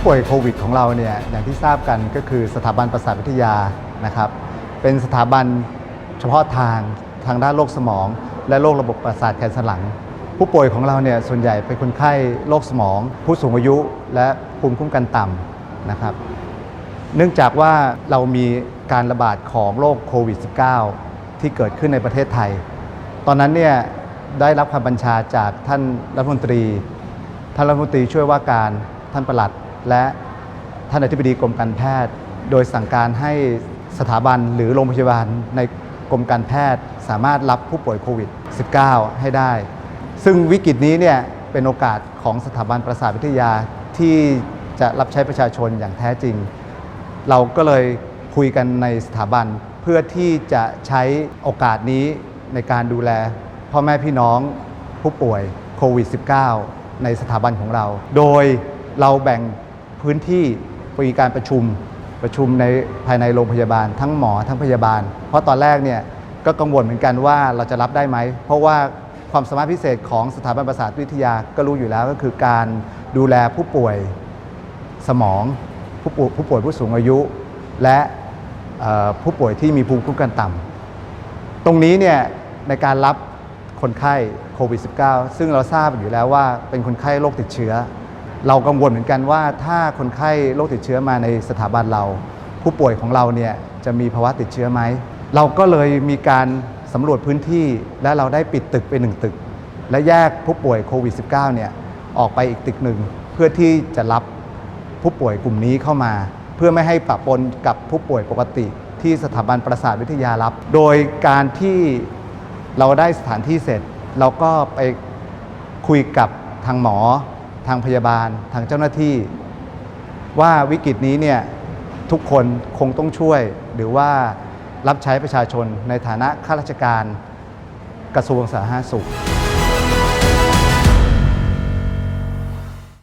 ู้ป่วยโควิดของเราเนี่ยอย่างที่ทราบกันก็คือสถาบันประสาทวิทยานะครับ เป็นสถาบันเฉพาะทางทางด้านโรคสมอง และโรคระบบประสาทแขนสันหลัง ผู้ป่วยของเราเนี่ยส่วนใหญ่เป็นคนไข้โรคสมอง ผู้สูงอายุและภูมิคุ้มกันต่ำนะครับ เนื่องจากว่าเรามีการระบาดของโรคโควิด -19 ที่เกิดขึ้นในประเทศไทย ตอนนั้นเนี่ยได้รับคำบัญชาจากท่านรัฐมนตรี ท่านรัฐมนตรีช่วยว่าการท่านประหลัด และท่านอธิบดีกรมการแพทย์ โดยสั่งการให้สถาบันหรือโรงพยาบาลในกรมการแพทย์สามารถรับผู้ป่วยโควิด -19 ให้ได้ ซึ่งวิกฤตนี้เนี่ยเป็นโอกาสของสถาบันประสาทวิทยาที่จะรับใช้ประชาชนอย่างแท้จริง เราก็เลยคุยกันในสถาบันเพื่อที่จะใช้โอกาสนี้ในการดูแลพ่อแม่พี่น้องผู้ป่วยโควิด -19 ในสถาบันของเรา โดยเราแบ่ง พื้นที่มีการประชุมประชุมในภายในโรงพยาบาล ทั้งหมอทั้งพยาบาล เพราะตอนแรกเนี่ยก็กังวลเหมือนกันว่าเราจะรับได้ไหม เพราะว่าความสามารถพิเศษของสถาบันประสาทวิทยาก็รู้อยู่แล้วก็คือการดูแลผู้ป่วยสมองผู้ป่วยผู้ป่วยผู้สูงอายุ และผู้ป่วยที่มีภูมิคุ้มกันต่ำตรงนี้เนี่ยในการรับคนไข้โควิด -19 ซึ่งเราทราบอยู่แล้วว่าเป็นคนไข้โรคติดเชื้อ เรากังวลเหมือนกันว่าถ้าคนไข้โรคติดเชื้อมาในสถาบันเรา ผู้ป่วยของเราเนี่ยจะมีภาวะติดเชื้อไหม เราก็เลยมีการสำรวจพื้นที่และเราได้ปิดตึกไปหนึ่งตึก และแยกผู้ป่วยโควิด -19 เนี่ยออกไปอีกตึกหนึ่งเพื่อที่จะรับผู้ป่วยกลุ่มนี้เข้ามา เพื่อไม่ให้ปะปนกับผู้ป่วยปกติ ที่สถาบันประสาทวิทยารับ โดยการที่เราได้สถานที่เสร็จ เราก็ไปคุยกับทางหมอ ทางพยาบาลทางเจ้าหน้าที่ ว่าวิกฤตนี้เนี่ยทุกคนคงต้องช่วย หรือว่ารับใช้ประชาชนในฐานะข้าราชการกระทรวงสาธารณสุข